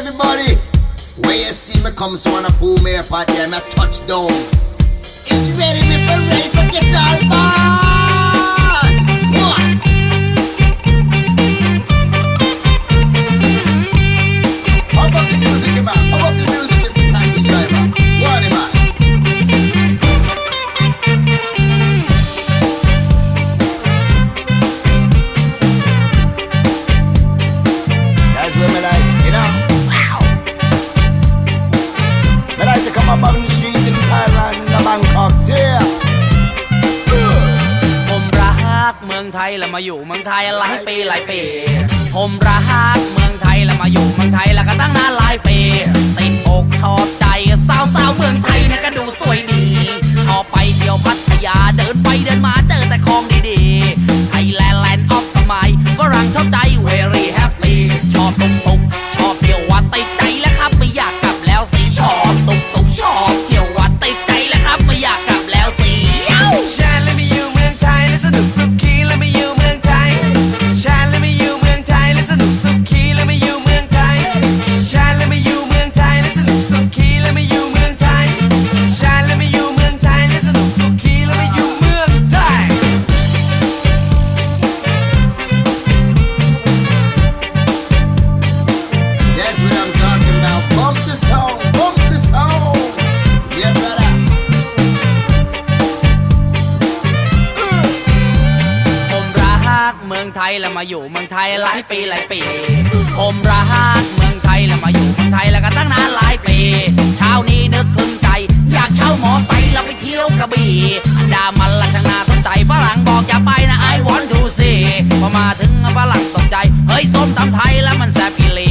everybody. When you see me come, so wanna pull me apart, yeah, me touchdown. Is ready, me for ready for guitar man. What? How about the music, man? How about the music, แล้วมาอยู่เมืองไทยหลายปีหลายปี ผมรักเมืองไทยแล้วมาอยู่เมืองไทยแล้วก็ตั้งนานหลายปี ติดอกชอบใจสาวสาวเมืองไทยเนี่ยก็ดูสวยดี ชอบไปเที่ยวพัทยาเดินไป เมืองไทยแล้วมาอยู่เมืองไทยหลายปีหลายปี ผมรักเมืองไทยแล้วมาอยู่เมืองไทยแล้วก็ตั้งนานหลายปีเช้านี้นึกพึงใจ อยากเช่าหมอไซค์แล้วไปเที่ยวกระบี่อันดามันละช่างน่าสนใจฝรั่งบอกอย่าไปนะ I want to see พอมาถึงฝรั่งตกใจ เฮ้ยส้มตำไทยแล้วมันแซ่บอีหลี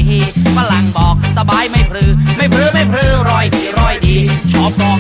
ฝรั่งบอกสบายไม่พรือ ไม่พรือไม่พรือรอยดีรอยดี ชอบกอง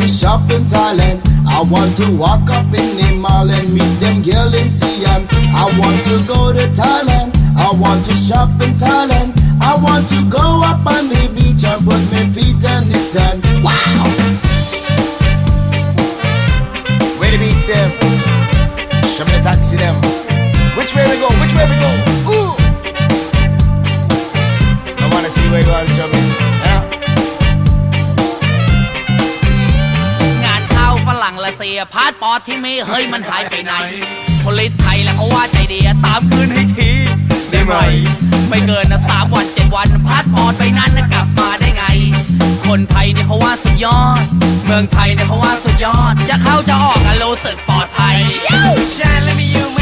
to shop in Thailand. I want to walk up in the mall and meet them girl in Siam. I want to go to Thailand. I want to shop in Thailand. I want to go up on the beach and put my รั่งละเสียพาสปอร์ตที่มีเฮ้ยมันหายไปไหนผลิตไทยแล้วเขาว่าใจดีอะตามคืนให้ทีได้ไหมไม่เกินนะสามวันเจ็ดวันพาสปอร์ตไปนั้นนะกลับมาได้ไง คนไทยเนี่ยเขาว่าสุดยอด เมืองไทยเนี่ยเขาว่าสุดยอด จะเข้าจะออกกันรู้สึกปลอดภัยชาและไม่อยู่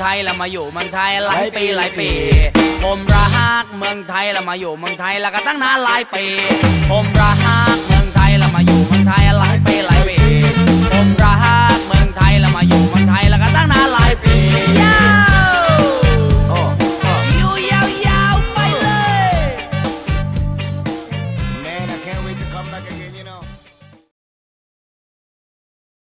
ไทยแล้วมาอยู่เมืองไทยหลายปีหลายปี ผมรักเมืองไทยแล้วมาอยู่เมืองไทยแล้วก็ตั้งนานหลายปี ผมรัก